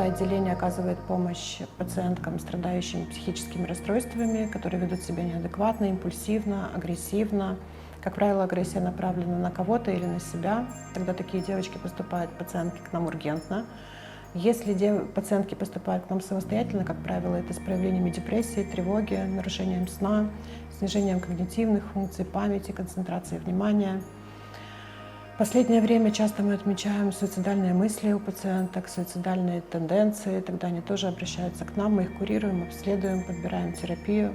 Это отделение оказывает помощь пациенткам, страдающим психическими расстройствами, которые ведут себя неадекватно, импульсивно, агрессивно. Как правило, агрессия направлена на кого-то или на себя. Тогда такие девочки поступают, пациентки, к нам ургентно. Если дев- пациентки поступают к нам самостоятельно, как правило, это с проявлениями депрессии, тревоги, нарушением сна, снижением когнитивных функций, памяти, концентрации внимания. Последнее время часто мы отмечаем суицидальные мысли у пациенток, суицидальные тенденции. Тогда они тоже обращаются к нам, мы их курируем, обследуем, подбираем терапию.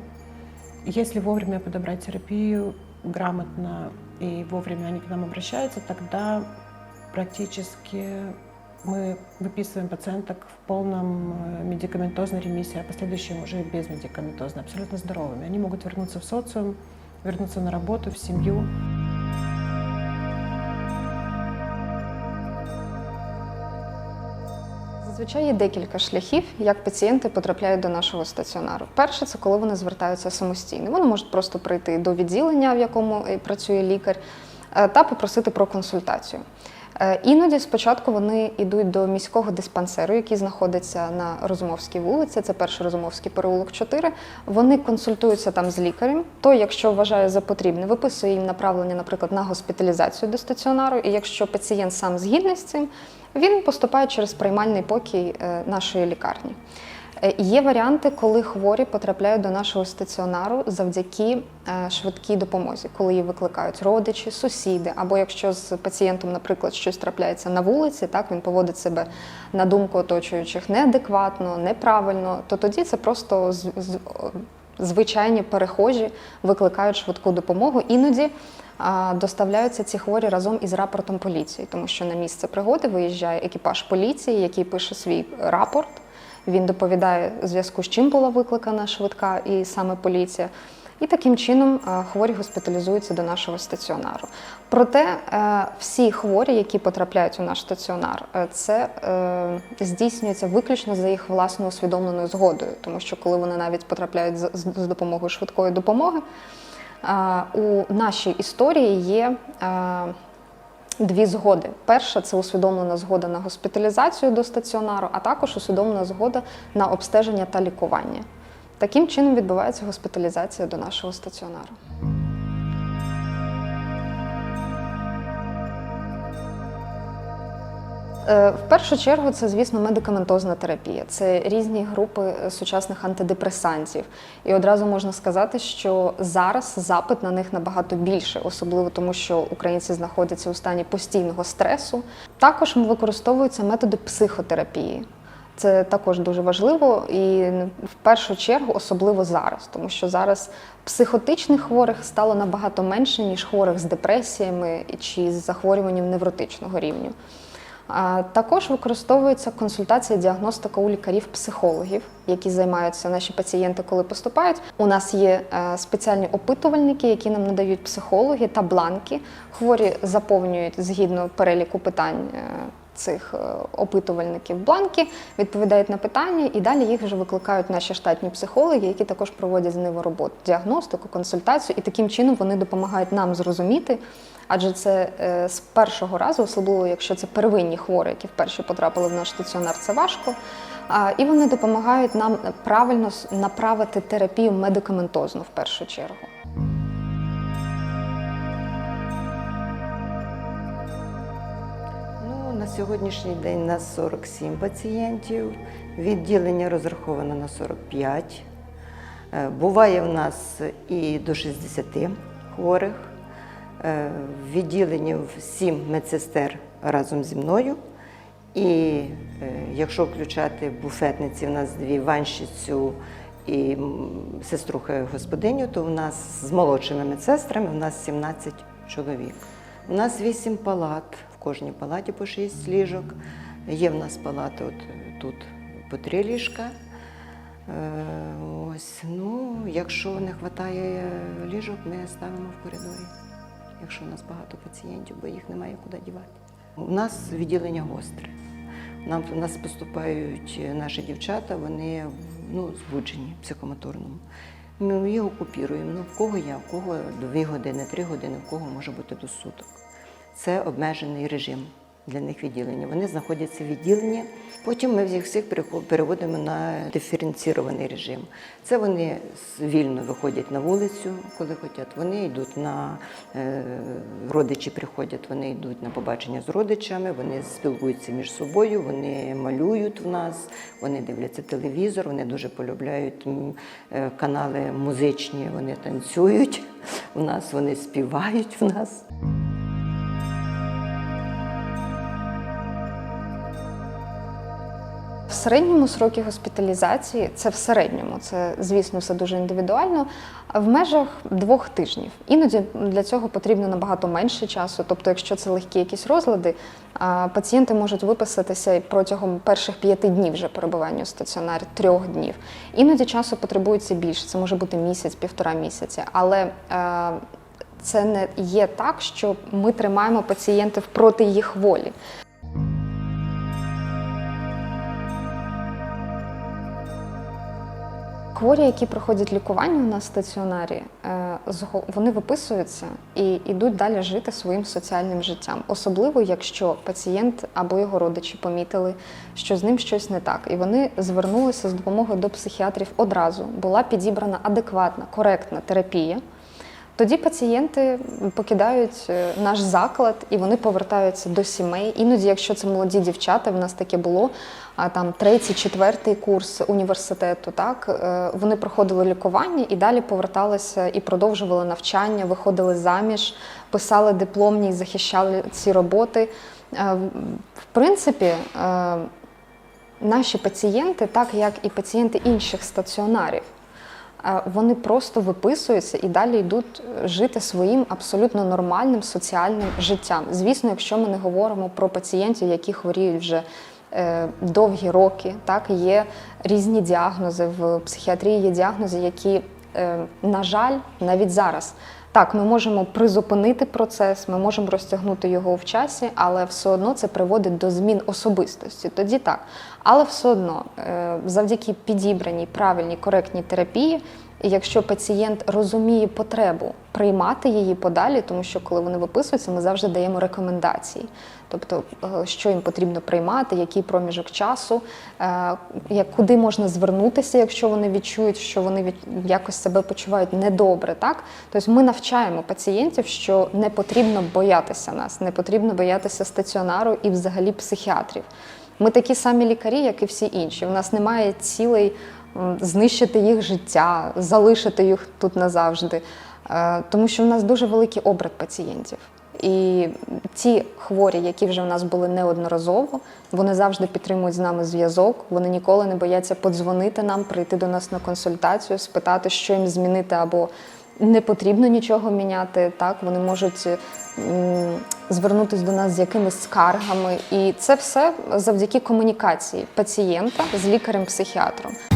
Если вовремя подобрать терапию грамотно и вовремя они к нам обращаются, тогда практически мы выписываем пациенток в полном э, медикаментозной ремиссии, а последующем уже безмедикаментозной, абсолютно здоровыми. Они могут вернуться в социум, вернуться на работу, в семью. Зазвичай є декілька шляхів, як пацієнти потрапляють до нашого стаціонару. Перше, це коли вони звертаються самостійно. Вони можуть просто прийти до відділення, в якому е, працює лікар, е, та попросити про консультацію. Е, Іноді спочатку вони йдуть до міського диспансеру, який знаходиться на Розумовській вулиці, це перший Розумовський переулок 4. Вони консультуються там з лікарем. Той, якщо вважає за потрібне, виписує їм направлення, наприклад, на госпіталізацію до стаціонару. І якщо пацієнт сам згідний з цим, він поступає через приймальний покій е, нашої лікарні. Е, Є варіанти, коли хворі потрапляють до нашого стаціонару завдяки е, швидкій допомозі, коли її викликають родичі, сусіди, або якщо з пацієнтом, наприклад, щось трапляється на вулиці, так він поводить себе на думку оточуючих неадекватно, неправильно, то тоді це просто звичайні перехожі викликають швидку допомогу. Іноді доставляються ці хворі разом із рапортом поліції, тому що на місце пригоди виїжджає екіпаж поліції, який пише свій рапорт. Він доповідає у зв'язку з чим була викликана швидка і саме поліція. І таким чином е, хворі госпіталізуються до нашого стаціонару. Проте е, всі хворі, які потрапляють у наш стаціонар, е, це здійснюється виключно за їх власною усвідомленою згодою, тому що коли вони навіть потрапляють з, допомогою швидкої допомоги, у нашій історії є. Дві згоди. Перша це усвідомлена згода на госпіталізацію до стаціонару, а також усвідомлена згода на обстеження та лікування. Таким чином відбувається госпіталізація до нашого стаціонару. В першу чергу це, звісно, медикаментозна терапія. Це різні групи е, сучасних антидепресантів. І одразу можна сказати, що зараз запит на них набагато більше, особливо тому, що українці знаходяться у стані постійного стресу. Також використовуються методи психотерапії. Це також дуже важливо і в першу чергу, особливо зараз, тому що зараз психотичних хворих стало набагато менше, ніж хворих з депресіями чи з захворюванням невротичного рівню. Також використовується консультація діагностика у лікарів-психологів, які займаються наші пацієнти, коли поступають. У нас є е, спеціальні опитувальники, які нам надають психологи та бланки. Хворі заповнюють згідно переліку питань. е, Цих е, опитувальників бланки відповідають на питання, і далі їх вже викликають наші штатні психологи, які також проводять з ними роботу, діагностику, консультацію, і таким чином вони допомагають нам зрозуміти, адже це е, з першого разу, особливо якщо це первинні хворі, які вперше потрапили в наш стаціонар, це важко. І вони допомагають нам правильно направити терапію медикаментозну в першу чергу. Ну, на сьогоднішній день у нас 47 пацієнтів. Відділення розраховано на 45. Е, Буває в нас і до 60 хворих. Е, В відділенні 7 медсестер разом зі мною. І е, якщо включати буфетниці, в нас дві ванщицю і сеструхи господиню, то в нас з молодшими медсестрами в нас 17 чоловік. У нас 8 палат, в кожній палаті по 6 ліжок. Є в нас палати от тут по 3 ліжка. Е, Ось, ну, якщо не вистачає ліжок, ми ставимо в коридорі. Якщо у нас багато пацієнтів, бо їх немає куди дівати. У нас відділення гостре. Нам у нас поступають наші дівчата, вони ну, збуджені психомоторному. Ми їх окупіруємо. Ну, в кого я, в кого дві години, три години, в кого може бути до суток. Це обмежений режим. Для них відділення. Вони знаходяться в відділенні. Потім ми всіх перехо- переводимо на диференцірований режим. Це вони вільно виходять на вулицю, коли хочуть. Вони йдуть на е, родичі приходять, вони йдуть на побачення з родичами, вони спілкуються між собою, вони малюють в нас, вони дивляться телевізор, вони дуже полюбляють е, канали музичні, вони танцюють в нас, вони співають в нас. В середньому сроки госпіталізації це в середньому, це звісно все дуже індивідуально. В межах двох тижнів. Іноді для цього потрібно набагато менше часу. Тобто, якщо це легкі якісь розлади, пацієнти можуть виписатися і протягом перших п'яти днів вже перебування у стаціонарі, трьох днів. Іноді часу потребується більше. Це може бути місяць, півтора місяця. Але е, це не є так, що ми тримаємо пацієнтів проти їх волі. Хворі, які проходять лікування у нас в стаціонарі, е, вони виписуються і йдуть далі жити своїм соціальним життям. Особливо, якщо пацієнт або його родичі помітили, що з ним щось не так, і вони звернулися з допомогою до психіатрів одразу. Була підібрана адекватна, коректна терапія. Тоді пацієнти покидають е, наш заклад і вони повертаються до сімей. Іноді, якщо це молоді дівчата, в нас таке було. А там третій, четвертий курс університету, так е, вони проходили лікування і далі поверталися і продовжували навчання, виходили заміж, писали дипломні і захищали ці роботи. Е, В принципі, наші пацієнти, так як і пацієнти інших стаціонарів, вони просто виписуються і далі йдуть е, жити своїм абсолютно нормальним соціальним життям. Звісно, якщо ми не говоримо про пацієнтів, які хворіють вже е, довгі роки, так є різні діагнози в психіатрії, є діагнози, які, е, на жаль, навіть зараз. Так, ми можемо призупинити процес, ми можемо розтягнути його в часі, але все одно це приводить до змін особистості. Тоді так. Але все одно, е, завдяки підібраній, правильній, коректній терапії, і якщо пацієнт розуміє потребу приймати її подалі, тому що коли вони виписуються, ми завжди даємо рекомендації. Тобто, е, що їм потрібно приймати, який проміжок часу, е, куди можна звернутися, якщо вони відчують, що вони від якось себе почувають недобре. Так, тобто ми навчаємо пацієнтів, що не потрібно боятися нас, не потрібно боятися стаціонару і взагалі психіатрів. Ми такі самі лікарі, як і всі інші. У нас немає цілей знищити їх життя, залишити їх тут назавжди, Е, тому що в нас дуже великий обрат пацієнтів. І ті хворі, які вже в нас були неодноразово, вони завжди підтримують з нами зв'язок. Вони ніколи не бояться подзвонити нам, прийти до нас на консультацію, спитати, що їм змінити або не потрібно нічого міняти. Так вони можуть звернутися до нас з якимись скаргами, і це все завдяки комунікації пацієнта з лікарем-психіатром.